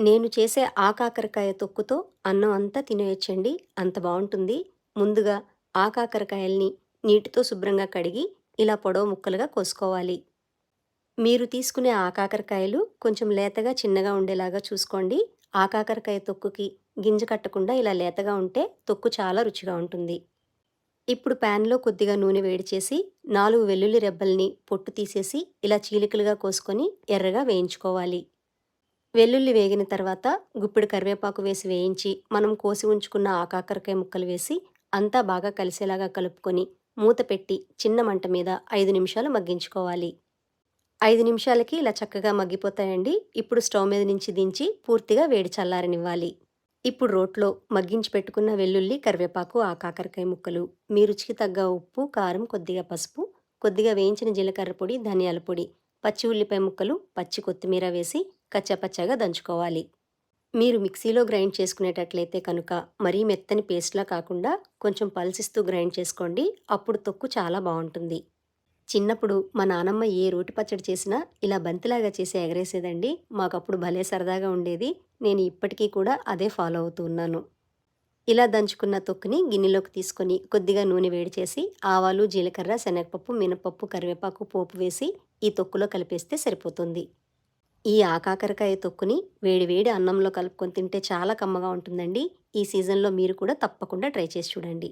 నేను చేసే ఆ కాకరకాయ తొక్కుతో అన్నం అంతా తినేయొచ్చండి. అంత బాగుంటుంది. ముందుగా ఆ కాకరకాయల్ని నీటితో శుభ్రంగా కడిగి ఇలా పొడవు ముక్కలుగా కోసుకోవాలి. మీరు తీసుకునే ఆ కాకరకాయలు కొంచెం లేతగా చిన్నగా ఉండేలాగా చూసుకోండి. ఆ కాకరకాయ తొక్కుకి గింజ కట్టకుండా ఇలా లేతగా ఉంటే తొక్కు చాలా రుచిగా ఉంటుంది. ఇప్పుడు ప్యాన్లో కొద్దిగా నూనె వేడి చేసి నాలుగు వెల్లుల్లి రెబ్బల్ని పొట్టు తీసేసి ఇలా చీలికలుగా కోసుకొని ఎర్రగా వేయించుకోవాలి. వెల్లుల్లి వేగిన తర్వాత గుప్పిడి కరివేపాకు వేసి వేయించి మనం కోసి ఉంచుకున్న ఆ కాకరకాయ ముక్కలు వేసి అంతా బాగా కలిసేలాగా కలుపుకొని మూత పెట్టి చిన్న మంట మీద ఐదు నిమిషాలు మగ్గించుకోవాలి. ఐదు నిమిషాలకి ఇలా చక్కగా మగ్గిపోతాయండి. ఇప్పుడు స్టవ్ మీద నుంచి దించి పూర్తిగా వేడి చల్లారనివ్వాలి. ఇప్పుడు రోట్లో మగ్గించి పెట్టుకున్న వెల్లుల్లి కరివేపాకు ఆ కాకరకాయ ముక్కలు మీ రుచికి తగ్గ ఉప్పు కారం కొద్దిగా పసుపు కొద్దిగా వేయించిన జీలకర్ర పొడి ధనియాల పొడి పచ్చి ఉల్లిపాయ ముక్కలు పచ్చి కొత్తిమీర వేసి కచ్చపచ్చగా దంచుకోవాలి. మీరు మిక్సీలో గ్రైండ్ చేసుకునేటట్లయితే కనుక మరీ మెత్తని పేస్ట్లా కాకుండా కొంచెం పల్సిస్తూ గ్రైండ్ చేసుకోండి. అప్పుడు తొక్కు చాలా బాగుంటుంది. చిన్నప్పుడు మా నానమ్మ ఏ రోటి పచ్చడి చేసినా ఇలా బంతిలాగా చేసి ఎగరేసేదండి. మాకప్పుడు భలే సరదాగా ఉండేది. నేను ఇప్పటికీ కూడా అదే ఫాలో అవుతూ ఉన్నాను. ఇలా దంచుకున్న తొక్కుని గిన్నెలోకి తీసుకొని కొద్దిగా నూనె వేడి చేసి ఆవాలు జీలకర్ర శనగపప్పు మినపప్పు కరివేపాకు పోపు వేసి ఈ తొక్కులో కలిపేస్తే సరిపోతుంది. ఈ ఆకాకరకాయ తొక్కుని వేడి వేడి అన్నంలో కలుపుకొని తింటే చాలా కమ్మగా ఉంటుందండి. ఈ సీజన్లో మీరు కూడా తప్పకుండా ట్రై చేసి చూడండి.